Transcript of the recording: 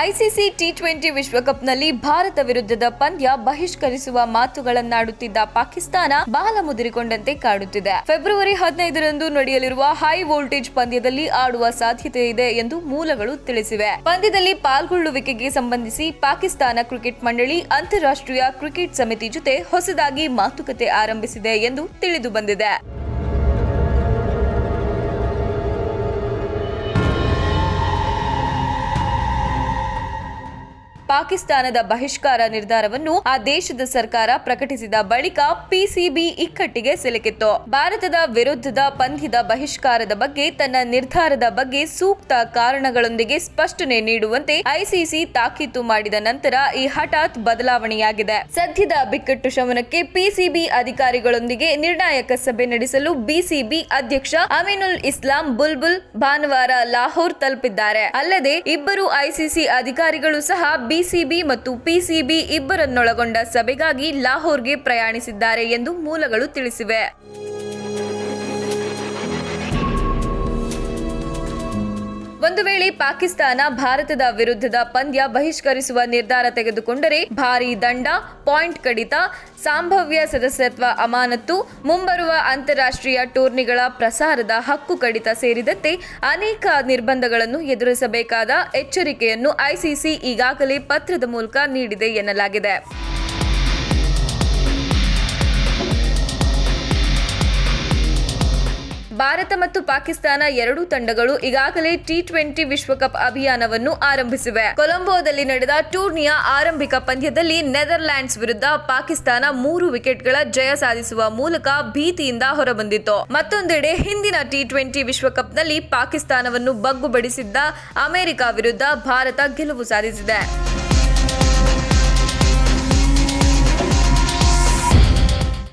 ICC T twenty ವಿಶ್ವಕಪ್ನಲ್ಲಿ ಭಾರತ ವಿರುದ್ಧದ ಪಂದ್ಯ ಬಹಿಷ್ಕರಿಸುವ ಮಾತುಗಳನ್ನಾಡುತ್ತಿದ್ದ ಪಾಕಿಸ್ತಾನ ಬಾಲ ಮುದುರಿಕೊಂಡಂತೆ ಕಾಡುತ್ತಿದೆ. ಫೆಬ್ರವರಿ ಹದಿನೈದರಂದು ನಡೆಯಲಿರುವ ಹೈ ವೋಲ್ಟೇಜ್ ಪಂದ್ಯದಲ್ಲಿ ಆಡುವ ಸಾಧ್ಯತೆ ಇದೆ ಎಂದು ಮೂಲಗಳು ತಿಳಿಸಿವೆ. ಪಂದ್ಯದಲ್ಲಿ ಪಾಲ್ಗೊಳ್ಳುವಿಕೆಗೆ ಸಂಬಂಧಿಸಿ ಪಾಕಿಸ್ತಾನ ಕ್ರಿಕೆಟ್ ಮಂಡಳಿ ಅಂತಾರಾಷ್ಟ್ರೀಯ ಕ್ರಿಕೆಟ್ ಸಮಿತಿ ಜೊತೆ ಹೊಸದಾಗಿ ಮಾತುಕತೆ ಆರಂಭಿಸಿದೆ ಎಂದು ತಿಳಿದು ಬಂದಿದೆ. ಪಾಕಿಸ್ತಾನದ ಬಹಿಷ್ಕಾರ ನಿರ್ಧಾರವನ್ನು ಆ ದೇಶದ ಸರ್ಕಾರ ಪ್ರಕಟಿಸಿದ ಬಳಿಕ ಪಿಸಿಬಿ ಇಕ್ಕಟ್ಟಿಗೆ ಸಿಲುಕಿತ್ತು. ಭಾರತದ ವಿರುದ್ಧದ ಪಂದ್ಯದ ಬಹಿಷ್ಕಾರದ ಬಗ್ಗೆ, ತನ್ನ ನಿರ್ಧಾರದ ಬಗ್ಗೆ ಸೂಕ್ತ ಕಾರಣಗಳೊಂದಿಗೆ ಸ್ಪಷ್ಟನೆ ನೀಡುವಂತೆ ಐಸಿಸಿ ತಾಕೀತು ಮಾಡಿದ ನಂತರ ಈ ಹಠಾತ್ ಬದಲಾವಣೆಯಾಗಿದೆ. ಸದ್ಯದ ಬಿಕ್ಕಟ್ಟು ಶಮನಕ್ಕೆ ಪಿಸಿಬಿ ಅಧಿಕಾರಿಗಳೊಂದಿಗೆ ನಿರ್ಣಾಯಕ ಸಭೆ ನಡೆಸಲು ಬಿಸಿಬಿ ಅಧ್ಯಕ್ಷ ಅಮೀನುಲ್ ಇಸ್ಲಾಂ ಬುಲ್ಬುಲ್ ಭಾನುವಾರ ಲಾಹೋರ್ ತಲುಪಿದ್ದಾರೆ. ಅಲ್ಲದೆ, ಇಬ್ಬರು ಐಸಿಸಿ ಅಧಿಕಾರಿಗಳು ಸಹ ಬಿಸಿಬಿ ಮತ್ತು ಪಿಸಿಬಿ ಇಬ್ಬರನ್ನೊಳಗೊಂಡ ಸಭೆಗಾಗಿ ಲಾಹೋರ್ಗೆ ಪ್ರಯಾಣಿಸಿದ್ದಾರೆ ಎಂದು ಮೂಲಗಳು ತಿಳಿಸಿವೆ. ಒಂದು ವೇಳೆ ಪಾಕಿಸ್ತಾನ ಭಾರತದ ವಿರುದ್ಧದ ಪಂದ್ಯ ಬಹಿಷ್ಕರಿಸುವ ನಿರ್ಧಾರ ತೆಗೆದುಕೊಂಡರೆ ಭಾರೀ ದಂಡ, ಪಾಯಿಂಟ್ ಕಡಿತ, ಸಂಭಾವ್ಯ ಸದಸ್ಯತ್ವ ಅಮಾನತ್ತು, ಮುಂಬರುವ ಅಂತಾರಾಷ್ಟ್ರೀಯ ಟೂರ್ನಿಗಳ ಪ್ರಸಾರದ ಹಕ್ಕು ಕಡಿತ ಸೇರಿದಂತೆ ಅನೇಕ ನಿರ್ಬಂಧಗಳನ್ನು ಎದುರಿಸಬೇಕಾದ ಎಚ್ಚರಿಕೆಯನ್ನು ಐಸಿಸಿ ಈಗಾಗಲೇ ಪತ್ರದ ಮೂಲಕ ನೀಡಿದೆ ಎನ್ನಲಾಗಿದೆ. ಭಾರತ ಮತ್ತು ಪಾಕಿಸ್ತಾನ ಎರಡೂ ತಂಡಗಳು ಈಗಾಗಲೇ ಟಿ ಟ್ವೆಂಟಿ ವಿಶ್ವಕಪ್ ಅಭಿಯಾನವನ್ನು ಆರಂಭಿಸಿವೆ. ಕೊಲಂಬೋದಲ್ಲಿ ನಡೆದ ಟೂರ್ನಿಯ ಆರಂಭಿಕ ಪಂದ್ಯದಲ್ಲಿ ನೆದರ್ಲ್ಯಾಂಡ್ಸ್ ವಿರುದ್ಧ ಪಾಕಿಸ್ತಾನ ಮೂರು ವಿಕೆಟ್ಗಳ ಜಯ ಸಾಧಿಸುವ ಮೂಲಕ ಭೀತಿಯಿಂದ ಹೊರಬಂದಿತ್ತು. ಮತ್ತೊಂದೆಡೆ ಹಿಂದಿನ ಟಿ ಟ್ವೆಂಟಿ ವಿಶ್ವಕಪ್ನಲ್ಲಿ ಪಾಕಿಸ್ತಾನವನ್ನು ಬಗ್ಗುಬಡಿಸಿದ್ದ ಅಮೆರಿಕ ವಿರುದ್ಧ ಭಾರತ ಗೆಲುವು ಸಾಧಿಸಿದೆ.